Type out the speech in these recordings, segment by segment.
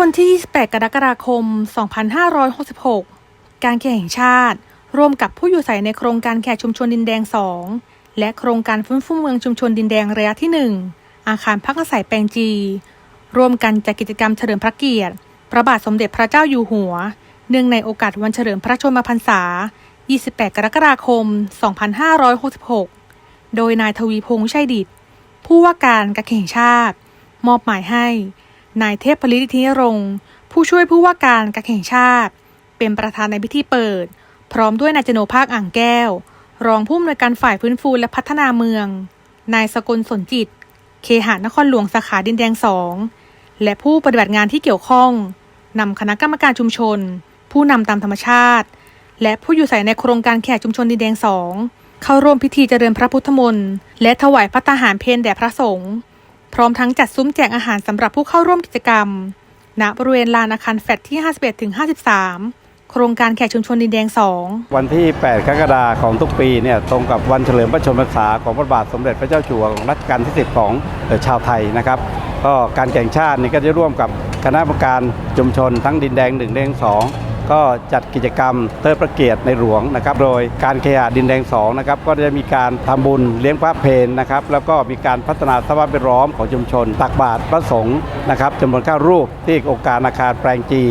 วันที่ 28 กรกฎาคม 2566 การแข่งชาติ ร่วมกับผู้อยู่อาศัยในโครงการแขกชุมชนดินแดง 2 และโครงการฟื้นฟูเมืองชุมชนดินแดงระยะที่ 1 อาคารพักอาศัยแปลงจี ร่วมกันจัดกิจกรรมเฉลิมพระเกียรติ พระบาทสมเด็จพระเจ้าอยู่หัว เนื่องในโอกาสวันเฉลิมพระชนมพรรษา 28 กรกฎาคม 2566 โดยนายทวีพงษ์ชัยดิตผู้ว่าการการแข่งชาติ มอบหมายให้ นายเทพผลิตทิรงค์ผู้ช่วยผู้ว่าการการแข่งชาติ เป็นประธานในพิธีเปิด พร้อมด้วยนายจโนภาคอ่างแก้ว รองผู้อำนวยการฝ่ายฟื้นฟูและพัฒนาเมือง นายสกลสนจิต เคหานครหลวงสาขาดินแดงสองและผู้ปฏิบัติงานที่เกี่ยวข้องนำคณะกรรมการชุมชน ผู้นำตามธรรมชาติ และผู้อยู่อาศัยในโครงการแขกชุมชนดินแดงสองเข้าร่วมพิธีเจริญพระพุทธมนต์และถวายพระตาหารเพลแด่พระสงฆ์ ร้อมทั้งจัดซุ้มแจกอาหารสำหรับผู้เข้าร่วมกิจกรรม ณ บริเวณลานอาคารแฟลตที่ 51-53 โครงการแขกชุมชนดินแดง 2 วันที่ 8 กรกฎาคมของทุกปีเนี่ยตรงกับวันเฉลิมพระชนมพรรษาของพระบาทสมเด็จพระเจ้าอยู่หัวของรัชกาลที่ 10 ของออชาวไทยนะครับก็การแข่งชาตินี่ก็จะร่วมกับคณะกรรมการชุมชนทั้งดินแดง1ดินแดง 2 ก็จัดกิจกรรมเทิดพระเกียรติในหลวงนะครับ โดยการเคหะดินแดง2นะครับก็จะมีการทำบุญเลี้ยงพระเพลนะครับ แล้วก็มีการพัฒนาสภาพแวดล้อมของชุมชน ตักบาตรพระสงฆ์นะครับจำนวนเก้ารูปที่องค์การอาคารแปลงจี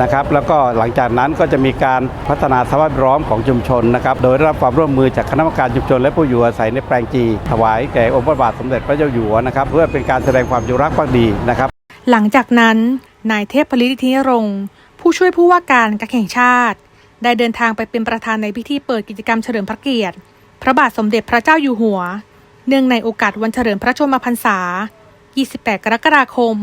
นะครับแล้วก็หลังจากนั้นก็จะมีการพัฒนาสภาพแวดล้อมของชุมชนนะครับ โดยได้รับความร่วมมือจากคณะกรรมการชุมชนและผู้อยู่อาศัยในแปลงจี ถวายแก่องค์พระบาทสมเด็จพระเจ้าอยู่หัวนะครับ เพื่อเป็นการแสดงความจงรักภักดีนะครับ หลังจากนั้นนายเทพผลิตทิรงค์ ผู้ช่วยผู้ว่าการการแข่งชาติ ได้เดินทางไปเป็นประธานในพิธีเปิดกิจกรรมเฉลิมพระเกียรติ พระบาทสมเด็จพระเจ้าอยู่หัว เนื่องในโอกาสวันเฉลิมพระชนมพรรษา 28 กรกฎาคม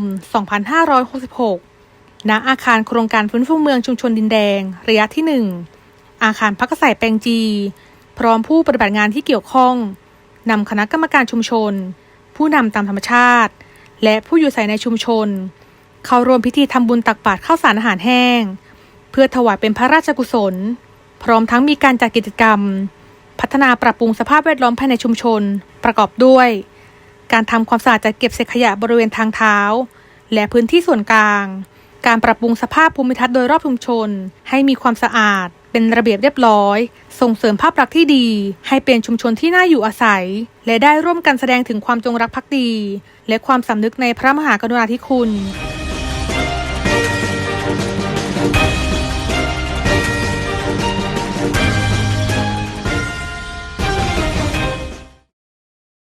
2566 ณ อาคารโครงการฟื้นฟูเมืองชุมชนดินแดง ระยะที่ 1 อาคารพักอาศัยแปลงจี พร้อมผู้ปฏิบัติงานที่เกี่ยวข้อง นำคณะกรรมการชุมชน ผู้นำตามธรรมชาติ และผู้อยู่อาศัยในชุมชน เข้าร่วมพิธีทำบุญตักบาตรข้าวสารอาหารแห้ง เพื่อถวายเป็นพระราชกุศล พร้อมทั้งมีการจัดกิจกรรม พัฒนาปรับปรุงสภาพแวดล้อมภายในชุมชน ประกอบด้วย การทำความสะอาดจัดเก็บเศษขยะบริเวณทางเท้า และพื้นที่ส่วนกลาง การปรับปรุงสภาพภูมิทัศน์โดยรอบชุมชน ให้มีความสะอาด เป็นระเบียบเรียบร้อย ส่งเสริมภาพลักษณ์ที่ดี ให้เป็นชุมชนที่น่าอยู่อาศัย และได้ร่วมกันแสดงถึงความจงรักภักดี และความสำนึกในพระมหากรุณาธิคุณ